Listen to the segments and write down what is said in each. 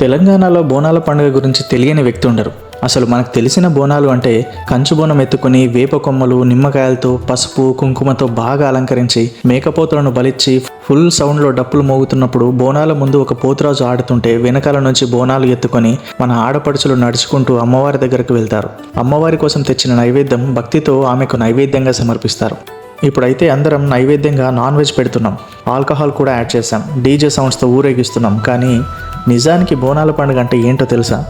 తెలంగాణలో బోనాల పండుగ గురించి తెలియని వ్యక్తి ఉండరు. అసలు మనకు తెలిసిన బోనాలు అంటే కంచు బోనం ఎత్తుకుని వేప కొమ్మలు నిమ్మకాయలతో పసుపు కుంకుమతో బాగా అలంకరించి మేకపోతులను బలిచ్చి ఫుల్ సౌండ్లో డప్పులు మోగుతున్నప్పుడు బోనాల ముందు ఒక పోతురాజు ఆడుతుంటే వెనకాల నుంచి బోనాలు ఎత్తుకొని మన ఆడపడుచులు నడుచుకుంటూ అమ్మవారి దగ్గరకు వెళ్తారు. అమ్మవారి కోసం తెచ్చిన నైవేద్యం భక్తితో ఆమెకు నైవేద్యంగా సమర్పిస్తారు. ఇప్పుడైతే అందరం నైవేద్యంగా నాన్ వెజ్ పెడుతున్నాం. ఆల్కహాల్ కూడా యాడ్ చేసాం డీజే సౌండ్స్తో ఊరేగిస్తున్నాం. కానీ నిజానికి బోనాల పండుగ అంటే ఏంటో తెలుసా?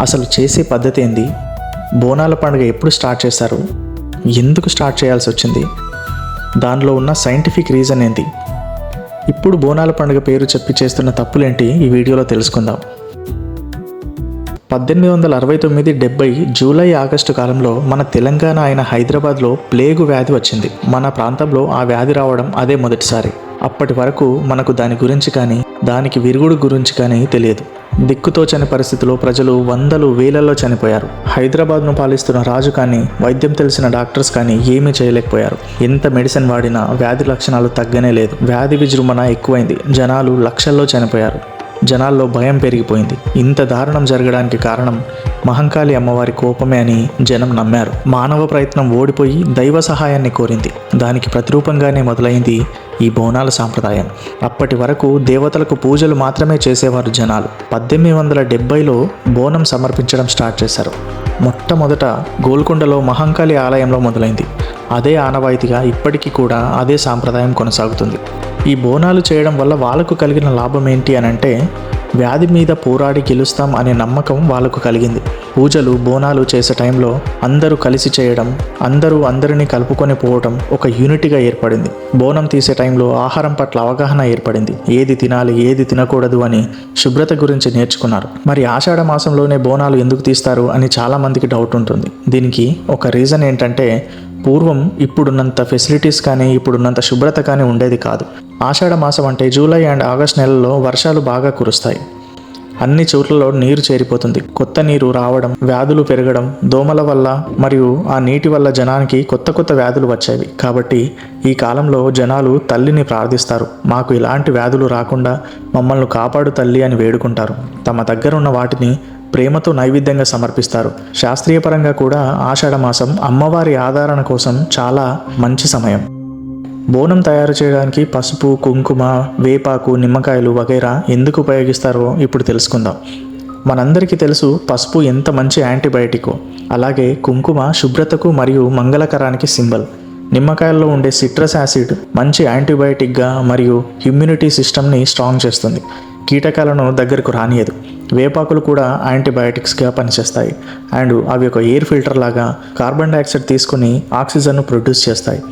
అసలు చేసే పద్ధతి ఏంది? బోనాల పండుగ ఎప్పుడు స్టార్ట్ చేశారు? ఎందుకు స్టార్ట్ చేయాల్సి వచ్చింది? దానిలో ఉన్న సైంటిఫిక్ రీజన్ ఏంటి ఇప్పుడు బోనాల పండుగ పేరు చెప్పి చేస్తున్న తప్పులేంటి? ఈ వీడియోలో తెలుసుకుందాం. పద్దెనిమిది వందల అరవై తొమ్మిది డెబ్బై జూలై ఆగస్టు కాలంలో మన తెలంగాణ అయిన హైదరాబాద్లో ప్లేగు వ్యాధి వచ్చింది. మన ప్రాంతంలో ఆ వ్యాధి రావడం అదే మొదటిసారి. అప్పటి వరకు మనకు దాని గురించి కానీ దానికి విరుగుడు గురించి కానీ తెలియదు. దిక్కుతోచని పరిస్థితిలో ప్రజలు వందలు వేలల్లో చనిపోయారు. హైదరాబాద్ను పాలిస్తున్న రాజు కానీ వైద్యం తెలిసిన డాక్టర్స్ కానీ ఏమీ చేయలేకపోయారు. ఎంత మెడిసిన్ వాడినా వ్యాధి లక్షణాలు తగ్గనే లేదు. వ్యాధి విజృంభణ ఎక్కువైంది. జనాలు లక్షల్లో చనిపోయారు. జనాల్లో భయం పెరిగిపోయింది. ఇంత దారుణం జరగడానికి కారణం మహంకాళి అమ్మవారి కోపమే అని జనం నమ్మారు. మానవ ప్రయత్నం ఓడిపోయి దైవ సహాయాన్ని కోరింది. దానికి ప్రతిరూపంగానే మొదలైంది ఈ బోనాల సాంప్రదాయం. అప్పటి వరకు దేవతలకు పూజలు మాత్రమే చేసేవారు జనాలు. పద్దెనిమిది వందల డెబ్బైలో బోనం సమర్పించడం స్టార్ట్ చేశారు. మొట్టమొదట గోల్కొండలో మహంకాళి ఆలయంలో మొదలైంది. అదే ఆనవాయితీగా ఇప్పటికీ కూడా అదే సాంప్రదాయం కొనసాగుతుంది. ఈ బోనాలు చేయడం వల్ల వాళ్ళకు కలిగిన లాభం ఏంటి అని అంటే వ్యాధి మీద పోరాడి గెలుస్తాం అనే నమ్మకం వాళ్ళకు కలిగింది. పూజలు బోనాలు చేసే టైంలో అందరూ కలిసి చేయడం అందరూ అందరినీ కలుపుకొని పోవడం ఒక యూనిటీగా ఏర్పడింది. బోనం తీసే టైంలో ఆహారం పట్ల అవగాహన ఏర్పడింది. ఏది తినాలి ఏది తినకూడదు అని శుభ్రత గురించి నేర్చుకున్నారు. మరి ఆషాఢ మాసంలోనే బోనాలు ఎందుకు తీస్తారు అని చాలా మందికి డౌట్ ఉంటుంది. దీనికి ఒక రీజన్ ఏంటంటే పూర్వం ఇప్పుడున్నంత ఫెసిలిటీస్ కానీ ఇప్పుడున్నంత శుభ్రత కానీ ఉండేది కాదు. ఆషాఢ మాసం అంటే జూలై అండ్ ఆగస్ట్ నెలల్లో వర్షాలు బాగా కురుస్తాయి. అన్ని చోట్లలో నీరు చేరిపోతుంది. కొత్త నీరు రావడం వ్యాధులు పెరగడం దోమల వల్ల మరియు ఆ నీటి వల్ల జనానికి కొత్త కొత్త వ్యాధులు వచ్చేవి. కాబట్టి ఈ కాలంలో జనాలు తల్లిని ప్రార్థిస్తారు. మాకు ఇలాంటి వ్యాధులు రాకుండా మమ్మల్ని కాపాడు తల్లి అని వేడుకుంటారు. తమ దగ్గర ఉన్న వాటిని ప్రేమతో నైవేద్యంగా సమర్పిస్తారు. శాస్త్రీయ పరంగా కూడా ఆషాఢ మాసం అమ్మవారి ఆదరణ కోసం చాలా మంచి సమయం. బోనం తయారు చేయడానికి పసుపు కుంకుమ వేపాకు నిమ్మకాయలు వగైరా ఎందుకు ఉపయోగిస్తారో ఇప్పుడు తెలుసుకుందాం. మనందరికీ తెలుసు పసుపు ఎంత మంచి యాంటీబయాటికో. అలాగే కుంకుమ శుభ్రతకు మరియు మంగళకరానికి సింబల్. నిమ్మకాయల్లో ఉండే సిట్రస్ యాసిడ్ మంచి యాంటీబయాటిక్గా మరియు ఇమ్యూనిటీ సిస్టమ్ని స్ట్రాంగ్ చేస్తుంది. కీటకాలను దగ్గరకు రానియదు. వేపాకులు కూడా యాంటీబయాటిక్స్గా పనిచేస్తాయి. అండ్ అవి ఒక ఎయిర్ ఫిల్టర్ లాగా కార్బన్ డైఆక్సైడ్ తీసుకుని ఆక్సిజన్ను ప్రొడ్యూస్ చేస్తాయి.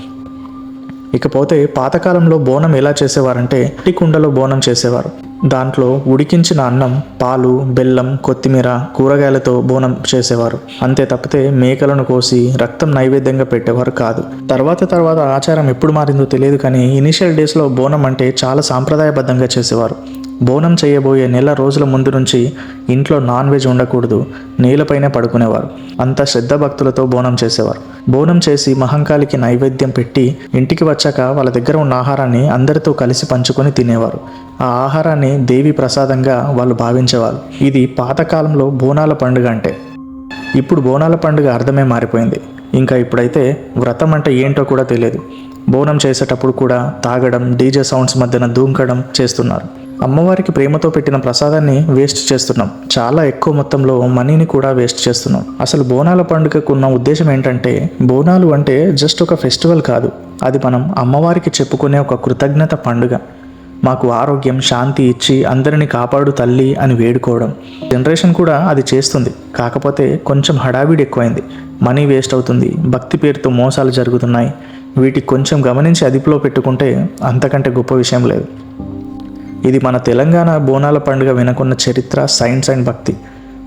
ఇకపోతే పాతకాలంలో బోనం ఎలా చేసేవారంటే ఇట్టి కుండలో బోనం చేసేవారు. దాంట్లో ఉడికించిన అన్నం పాలు బెల్లం కొత్తిమీర కూరగాయలతో బోనం చేసేవారు. అంతే తప్పితే మేకలను కోసి రక్తం నైవేద్యంగా పెట్టేవారు కాదు. తర్వాత తర్వాత ఆచారం ఎప్పుడు మారిందో తెలియదు కానీ ఇనిషియల్ డేస్లో బోనం అంటే చాలా సాంప్రదాయబద్ధంగా చేసేవారు. బోనం చేయబోయే నెల రోజుల ముందు నుంచి ఇంట్లో నాన్ వెజ్ ఉండకూడదు నేలపైనే పడుకునేవారు. అంత శ్రద్ధ భక్తులతో బోనం చేసేవారు. బోనం చేసి మహంకాళికి నైవేద్యం పెట్టి ఇంటికి వచ్చాక వాళ్ళ దగ్గర ఉన్న ఆహారాన్ని అందరితో కలిసి పంచుకొని తినేవారు. ఆ ఆహారాన్ని దేవి ప్రసాదంగా వాళ్ళు భావించేవారు. ఇది పాతకాలంలో బోనాల పండుగ అంటే. ఇప్పుడు బోనాల పండుగ అర్థమే మారిపోయింది. ఇంకా ఇప్పుడైతే వ్రతం అంటే ఏంటో కూడా తెలియదు. బోనం చేసేటప్పుడు కూడా తాగడం డీజే సౌండ్స్ మధ్యన దూంకడం చేస్తున్నారు. అమ్మవారికి ప్రేమతో పెట్టిన ప్రసాదాన్ని వేస్ట్ చేస్తున్నాం. చాలా ఎక్కువ మొత్తంలో మనీని కూడా వేస్ట్ చేస్తున్నాం. అసలు బోనాల పండుగకు ఉన్న ఉద్దేశం ఏంటంటే బోనాలు అంటే జస్ట్ ఒక ఫెస్టివల్ కాదు. అది మనం అమ్మవారికి చెప్పుకునే ఒక కృతజ్ఞత పండుగ. మాకు ఆరోగ్యం శాంతి ఇచ్చి అందరిని కాపాడు తల్లి అని వేడుకోవడం. జనరేషన్ కూడా అది చేస్తుంది. కాకపోతే కొంచెం హడావిడి ఎక్కువైంది. మనీ వేస్ట్ అవుతుంది. భక్తి పేరుతో మోసాలు జరుగుతున్నాయి. వీటికి కొంచెం గమనించి అదుపులో పెట్టుకుంటే అంతకంటే గొప్ప విషయం లేదు. ఇది మన తెలంగాణ బోనాల పండుగ వెనుకున్న చరిత్ర సైన్స్ అండ్ భక్తి.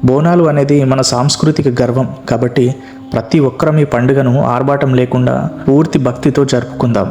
బోనాలు అనేది మన సాంస్కృతిక గర్వం కాబట్టి ప్రతి ఒక్కరం ఈ పండుగను ఆర్భాటం లేకుండా పూర్తి భక్తితో జరుపుకుందాం.